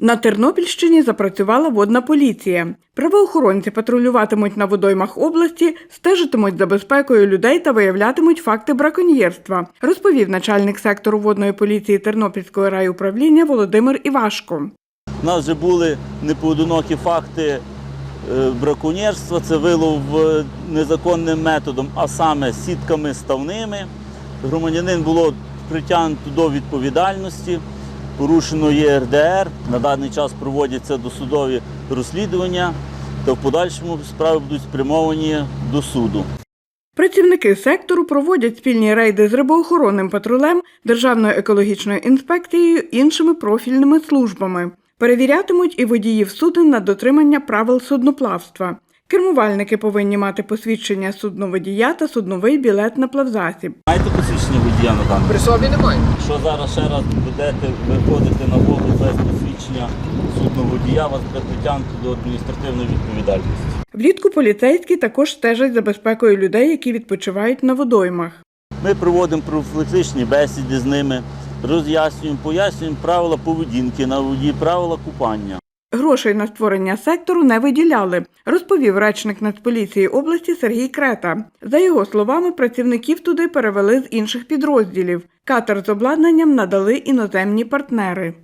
На Тернопільщині запрацювала водна поліція. Правоохоронці патрулюватимуть на водоймах області, стежитимуть за безпекою людей та виявлятимуть факти браконьєрства, розповів начальник сектору водної поліції Тернопільського райуправління Володимир Івашко. У нас вже були непоодинокі факти е, браконьєрства, це вилов е, незаконним методом, а саме сітками ставними. Громадянин було притягнуто до відповідальності, порушено ЄРДР. На даний час проводяться досудові розслідування та в подальшому справи будуть спрямовані до суду. Працівники сектору проводять спільні рейди з рибоохоронним патрулем, Державною екологічною інспекцією, іншими профільними службами. Перевірятимуть і водіїв суден на дотримання правил судноплавства. Кермувальники повинні мати посвідчення судноводія та судновий білет на плавзасіб. Маєте посвідчення водія на даний? При собі немає. Якщо зараз ще раз будете виходити на воду без посвідчення судного водія, вас буде притягнуто до адміністративної відповідальності. Влітку поліцейські також стежать за безпекою людей, які відпочивають на водоймах. Ми проводимо профілактичні бесіди з ними, роз'яснюємо, пояснюємо правила поведінки на воді, правила купання. Грошей на створення сектору не виділяли, розповів речник Нацполіції області Сергій Крета. За його словами, працівників туди перевели з інших підрозділів. Катер з обладнанням надали іноземні партнери.